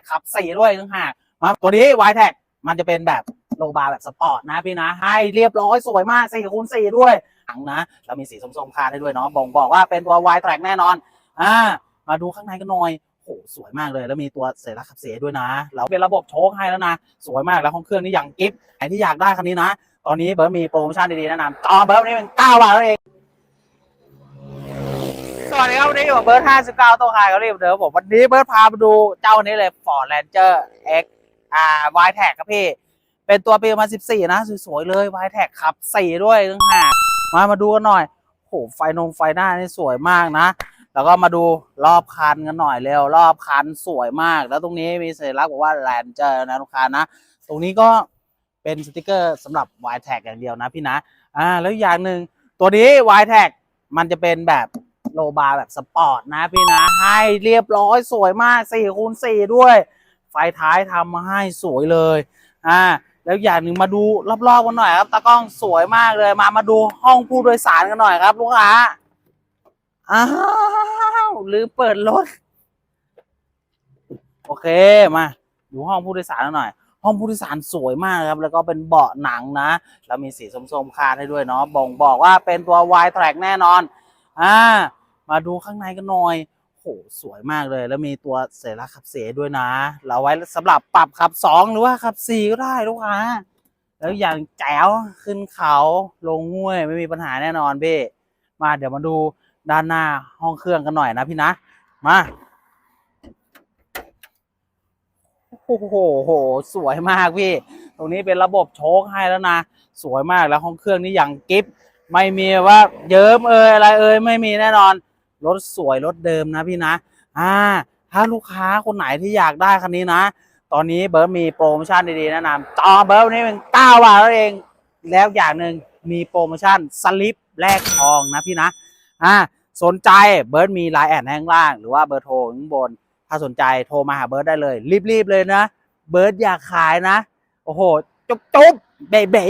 ท็กขับสี่ด้วยต่างหากมาตัวนี้วายแท็กมันจะเป็นแบบโลบาร์แบบสปอร์ตนะพี่นะ ให้เรียบร้อยสวยมาก4คูณ4ด้วยถังนะแล้วมีสีส้มๆคาดให้ด้วยเนาะบ่งบอกว่าเป็นตัววายแท็กแน่นอนอ่ามาดูข้างในกันหน่อยโอ้สวยมากเลยแล้วมีตัวเสยรักขับเสียด้วยนะแล้วเป็นระบบโชคให้แล้วนะ สวยมากแล้วห้องเครื่องนี่อย่างกิฟต์ใครที่อยากได้คันนี้นะ ตอนนี้เบิร์ดมีโปรโมชั่นดีๆแนะนำจองเบิร์ดนี่เป็น9บาทแล้วเอง วัสดีครับวันนี้อยู่กับเบิร์ด59ตัวคายก็เรียกเดิมผมวันนี้เบิร์ดพามาดูเจ้านี้เลย Ford Ranger X อ่า Y Tag ครับพี่ เป็นตัวปีมา14 นะ สวยๆเลย Y Tag ขับ4ด้วยต่างหากมามาดูกันหน่อยโหไฟนงไฟหน้านี่สวยมากนะ แล้วก็มาดูรอบคันกันหน่อยเร็ว รอบคันสวยมาก แล้วตรงนี้มีสัญลักษณ์บอกว่า Ranger นะลูกค้านะ ตรงนี้ก็เป็นสติกเกอร์สำหรับ Y Tag อย่างเดียวนะพี่นะอ่าแล้วอย่างหนึ่งตัวนี้ Y Tag มันจะเป็นแบบ ลบาร์แบบสปอร์ตนะพี่นะ ให้เรียบร้อยสวยมาก4คูณ4ด้วย ไฟท้ายทำมาให้สวยเลยอ่าแล้วอย่างหนึ่งมาดูรอบๆกันหน่อยครับตากล้องสวยมากเลยมามาดูห้องผู้โดยสารกันหน่อยครับลูกค้าอ้าวลืมเปิดรถ โอเคมาดูห้องผู้โดยสารกันหน่อย ห้องผู้โดยสารสวยมากครับ แล้วก็เป็นเบาะหนังนะ แล้วมีสีส้มๆคาดให้ด้วยเนาะบ่งบอกว่าเป็นตัว Y Track แน่นอนอ่า มาดูข้างในกันหน่อยโหสวยมากเลย แล้วมีตัวเสยรักขับเสียด้วยนะ เราไว้สำหรับปรับขับสองหรือว่าขับสี่ก็ได้ลูกค้าแล้วอย่างแจ๋วขึ้นเขาลงห้วยไม่มีปัญหาแน่นอนพี่มาเดี๋ยวมาดูด้านหน้าห้องเครื่องกันหน่อยนะพี่นะมาโอ้โหโห สวยมากพี่ ตรงนี้เป็นระบบโชคให้แล้วนะ สวยมากแล้วห้องเครื่องนี่อย่างกิฟไม่มีว่าเยิ้มเอยอะไรเอยไม่มีแน่นอน รถสวยรถเดิมนะพี่นะอ่าถ้าลูกค้าคนไหนที่อยากได้คันนี้นะ ตอนนี้เบิร์ดมีโปรโมชั่นดีๆแนะนำจองเบิร์ดนี้เป็น9บาทแล้วเอง แล้วอย่างหนึ่งมีโปรโมชั่นสลิปแลกทองนะพี่นะอ่าสนใจเบิร์ดมีไลน์แอดข้างล่าง หรือว่าเบอร์โทรข้างบน ถ้าสนใจโทรมาหาเบิร์ดได้เลย รีบๆเลยนะ เบิร์ดอยากขายนะ โอ้โห จุ๊บจุ๊บเบ๋เบ๋